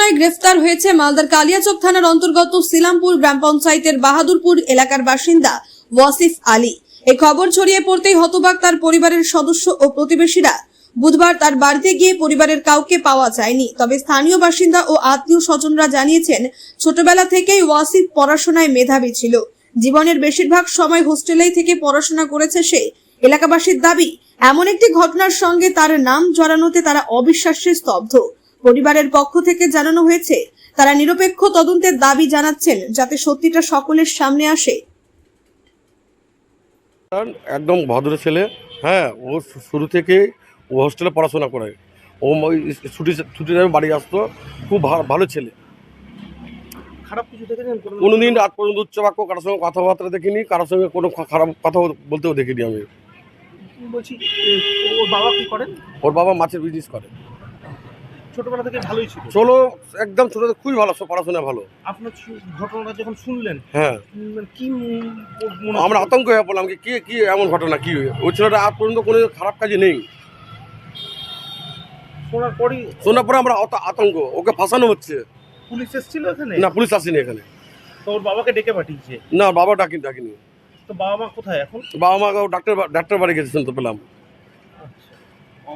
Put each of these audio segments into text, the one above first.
ঘটনায় গ্রেফতার হয়েছে মালদার কালিয়াচক থানার অন্তর্গত সিলামপুর গ্রাম পঞ্চায়েতের বাহাদুরপুর এলাকার বাসিন্দা ওয়াসিফ আলী। এই খবর ছড়িয়ে পড়তেই হতবাক তার পরিবারের সদস্য ও প্রতিবেশীরা। বুধবার তার বাড়িতে গিয়ে পরিবারের কাউকে পাওয়া যায়নি। তবে স্থানীয় বাসিন্দা ও আত্মীয় স্বজনরা জানিয়েছেন, ছোটবেলা থেকেই ওয়াসিফ পড়াশোনায় মেধাবী ছিল। জীবনের বেশিরভাগ সময় হোস্টেলেই থেকে পড়াশোনা করেছে সে। এলাকাবাসীর দাবি, এমন একটি ঘটনার সঙ্গে তার নাম জড়ানোতে তারা অবিশ্বাসে স্তব্ধ। পরিবারের পক্ষ থেকে জানানো হয়েছে তারা নিরপেক্ষ তদন্তের দাবি জানাচ্ছেন যাতে সত্যিটা সকলের সামনে আসে। একদম ভদ্র ছেলে হ্যাঁ ও শুরু থেকে ও হোস্টেলে পড়াশোনা করে। ও ছুটি ছুটির টাইমে বাড়ি আসতো খুব ভালো ভালো ছেলে। খারাপ কিছু দেখেছেন কোনো কোনোদিন রাত পর্যন্ত উচ্চবাক্য কারোর সঙ্গে কথাবার্তা দেখিনি কারোর সঙ্গে কোনো খারাপ কথা বলতেও দেখিনি আমি। বলছি ওর বাবা কি করেন? ওর বাবা মাছের বিজনেস করে। ছোটবেলা থেকে ভালোই ছিল। চলো একদম ছোটো খুবই ভালো পড়াশোনা ভালো। আপনার ঘটনাটা যখন শুনলেন হ্যাঁ। কি আমরা আতঙ্ক হয়ে পড়লাম কি কি এমন ঘটনা কি? ওই ছেলেটা আজ পর্যন্ত কোনো খারাপ কাজে নেই। শোনার পরই শোনার পরে আমরা অত আতঙ্ক ওকে ফাঁসানো হচ্ছে। পুলিশ এসেছিল এখানে? না পুলিশ আসেনি এখানে। তো ওর বাবাকে ডেকে পাঠিয়েছে? না বাবা ডাকি ডাকিনি। তো বাবা মা কোথায় এখন? বাবা মা ডাক্তার ডাক্তার বাড়ি গেছে শুনতে পেলাম।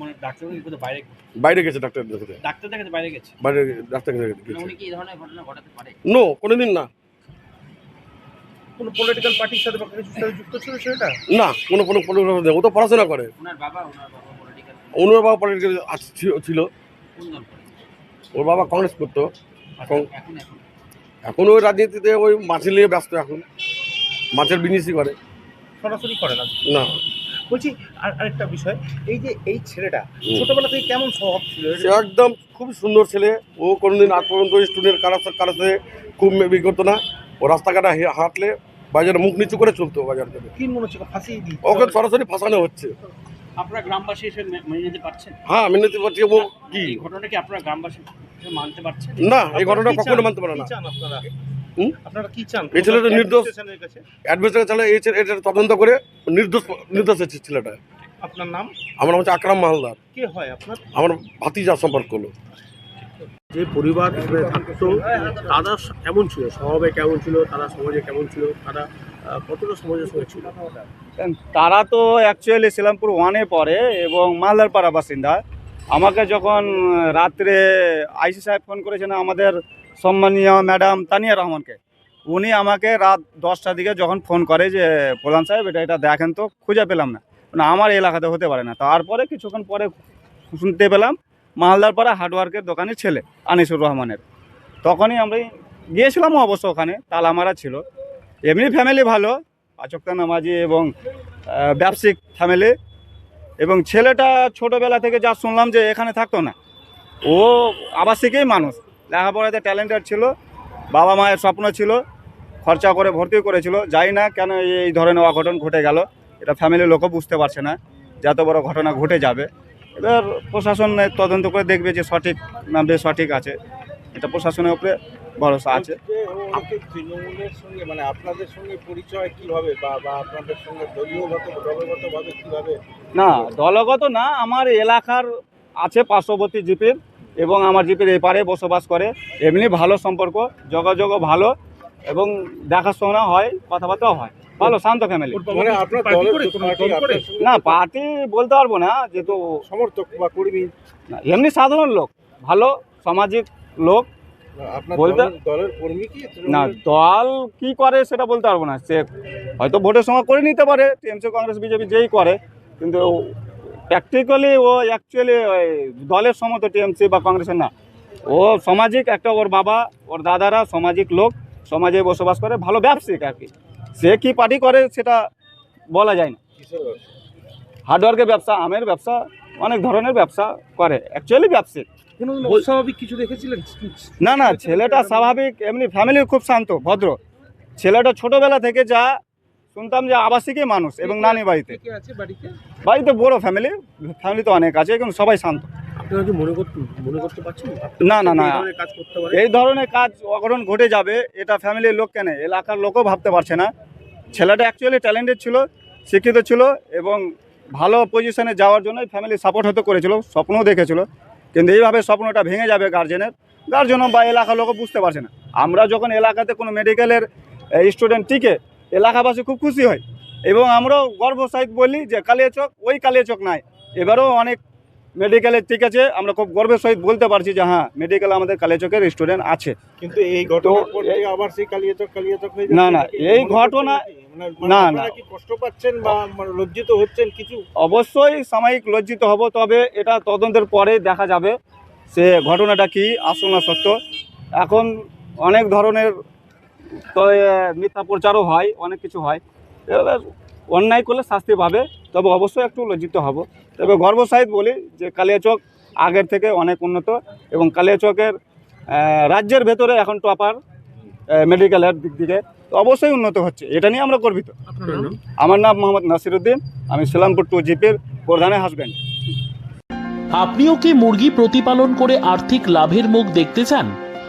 মানে ডাক্তার বাইরে বাইরে গেছে ডাক্তার দেখতে। ডাক্তার দেখাতে বাইরে গেছে? বাইরে ডাক্তার মানে গেছে। উনি কি এই ধরনের ঘটনা ঘটাতে পারে? নো কোনোদিন না। কোনো পলিটিক্যাল পার্টির সাথে বা কিছুর সাথে যুক্ত ছিল সেটা না কোনো কোনো ও তো পড়াশোনা করে। ওনার বাবা ওনার বাবা পলিটিক্যাল ওনার বাবা পলিটিক্যাল ছিল ওর বাবা কংগ্রেস করতো। এখন এখন এখন? এখন ওই রাজনীতিতে ওই মাছের নিয়ে ব্যস্ত এখন। মাছের বিজনেসই করে। সরাসরি করে না? না। বলছি আর আরেকটা বিষয় এই যে এই ছেলেটা। ছোটবেলা থেকে কেমন স্বভাব ছিল? সে একদম খুব সুন্দর ছেলে। ও কোনোদিন আজ পর্যন্ত স্টুডেন্ট কারোর সাথে কারোর সাথে খুব মেবি করতো না। ও রাস্তাঘাটে হে- হাঁটলে বাজারে মুখ নিচু করে চলতো বাজার থেকে কি মনে হচ্ছে ফাঁসিয়ে দিই ওকে সরাসরি ফাঁসানো হচ্ছে। আপনারা গ্রামবাসী এসে মেনে নিতে পারছেন? হ্যাঁ আমি নিতে পারছি ও কি? এই ঘটনা কি আপনারা গ্রামবাসী মানতে পারছেন? না এই ঘটনা কখনো মানতে পারে না। আপনারা হুম? আপনারা কি চান? এই ছেলেটা নির্দোষ। অ্যাডমিনিস্ট্রেশন চালে এই ছে- এটা তদন্ত করে নির্দোষ নির্দোষ হচ্ছে ছেলেটা। আপনার নাম? আমার নাম হচ্ছে আকরাম মালদার কে হয় আপনার? আমার ভাতিজা সম্পর্ক হলো। যে পরিবার থাকতো তারা কেমন ছিল? স্বভাবে কেমন ছিল? তারা সমাজে কেমন ছিল? তারা কতটা সমাজের সঙ্গে ছিল? তারা তো অ্যাকচুয়ালি ওয়ানে পড়ে এবং মালদার পাড়া বাসিন্দা। আমাকে যখন রাত্রে আইসি সাহেব ফোন করেছেন আমাদের সম্মানীয় ম্যাডাম তানিয়া রহমানকে। উনি আমাকে রাত দশটার দিকে যখন ফোন করে যে, প্রধান সাহেব, এটা এটা দেখেন তো, খুঁজে পেলাম না। না আমার এলাকাতে হতে পারে না। তারপরে কিছুক্ষণ পরে শুনতে পেলাম, মালদার পাড়া হার্ডওয়ার্কের দোকানের ছেলে, আনিসুর রহমানের। তখনই আমরা গিয়েছিলাম অবশ্য ওখানে তালা মারা ছিল। এমনি ফ্যামিলি ভালো আচক্তা নামাজি এবং ব্যবসায়িক ফ্যামিলি এবং ছেলেটা ছোটোবেলা থেকে যা শুনলাম যে, এখানে থাকতো না। ও আবাসিকেই মানুষ। লেখাপড়াতে ট্যালেন্টেড ছিল বাবা মায়ের স্বপ্ন ছিল খরচা করে ভর্তি করেছিল যাই না কেন এই ধরনের অঘটন ঘটে গেল এটা ফ্যামিলির লোকও বুঝতে পারছে না যে এত বড় ঘটনা ঘটে যাবে। এবার প্রশাসন তদন্ত করে দেখবে যে সঠিক না বেসঠিক আছে এটা প্রশাসনের উপরে ভরসা আছে। তৃণমূলের সঙ্গে মানে আপনাদের সঙ্গে পরিচয় কীভাবে বা বা আপনাদের সঙ্গে দলীয়গত দলগতভাবে কীভাবে? না দলগত না আমার এলাকার আছে পার্শ্ববর্তী জিপির এবং আমার জিপির এপারে বসবাস করে। এমনি ভালো সম্পর্ক যোগাযোগও ভালো এবং দেখাশোনা হয় কথাবার্তাও হয়। ভালো শান্ত ফ্যামিলি মানে আপনার দলের কোনো দল করে। না পার্টি বলতে পারব না যেহেতু সমর্থক বা কর্মী। না, এমনি সাধারণ লোক ভালো সামাজিক লোক। আপনার বলতে- দলের- দলের কর্মী কি? না দল কি করে সেটা বলতে পারব না। সে হয়তো ভোটের সময় করে নিতে পারে টিএমসি কংগ্রেস বিজেপি যেই করে কিন্তু প্র্যাকটিক্যালি ও অ্যাকচুয়ালি দলের সময় তো টিএমসি বা কংগ্রেসের না। ও সামাজিক একটা ওর বাবা ওর দাদারা সামাজিক লোক সমাজে বসবাস করে ভালো ব্যবসায়িক আর কি। সে কি পার্টি করে সেটা বলা যায় না? হার্ডওয়ার্কের ব্যবসা? আমের ব্যবসা অনেক ধরনের ব্যবসা করে। অ্যাকচুয়ালি ব্যবসায়িক। কোনোদিন অস্বাভাবিক কিছু দেখেছিলেন? না না ছেলেটা স্বাভাবিক এমনি ফ্যামিলি খুব শান্ত ভদ্র। ছেলেটা ছোটবেলা থেকে যা শুনতাম যে আবাসিকই মানুষ এবং নানি বাড়িতে। বাড়িতে? বাড়িতে বড় ফ্যামিলি ফ্যামিলি তো অনেক আছে কিন্তু সবাই শান্ত। না না না। এই ধরনের কাজ করতে পারে এই ধরনের কাজ অঘটন ঘটে যাবে এটা ফ্যামিলির লোক কেন? এলাকার লোকও ভাবতে পারছে না। ছেলেটা অ্যাকচুয়ালি ট্যালেন্টেড ছিল শিক্ষিত ছিল এবং ভালো পজিশনে যাওয়ার জন্য ফ্যামিলি সাপোর্ট হতে করেছিল স্বপ্নও দেখেছিল। কিন্তু এইভাবে স্বপ্নটা ভেঙে যাবে গার্জেনের গার্জেনও বা এলাকার লোকও বুঝতে পারছে না। আমরা যখন এলাকাতে কোনো মেডিকেলের স্টুডেন্ট টিকে এলাকাবাসী খুব খুশি হয়। এবং আমরাও গর্বসাহিত বলি যে কালিয়াচক ওই কালিয়াচক নাই। এবারও অনেক মেডিকেলের ঠিক আছে আমরা খুব গর্বের সহিত বলতে পারছি যে হ্যাঁ মেডিকেল আমাদের কালিয়াচকের স্টুডেন্ট আছে। কিন্তু এই আবার সেই কালিয়াচক কালিয়াচক হয়ে না, না, এই ঘটনা-? মানে- মানে না, না। কি কষ্ট পাচ্ছেন বা মানে লজ্জিত হচ্ছেন কিছু? অবশ্যই সাময়িক লজ্জিত হব তবে এটা তদন্তের পরে দেখা যাবে। সে ঘটনাটা কি আসল না সত্য? এখন অনেক ধরনের তো মিথ্যা প্রচারও হয় অনেক কিছু হয় এবার অন্যায় করলে শাস্তি পাবে তবে অবশ্যই একটু লজ্জিত হব। তবে গর্ব গর্বসাহিত বলি যে কালিয়াচক আগের থেকে অনেক উন্নত এবং কালিয়াচকের রাজ্যের ভেতরে এখন টপার মেডিকেলের দিক থেকে তো অবশ্যই উন্নত হচ্ছে। এটা নিয়ে আমরা গর্বিত। আমার নাম মোহাম্মদ নাসিরুদ্দিন আমি সিলামপুর টু জিপির প্রধানের হাজব্যান্ড আপনিও কি মুরগি প্রতিপালন করে আর্থিক লাভের মুখ দেখতে চান?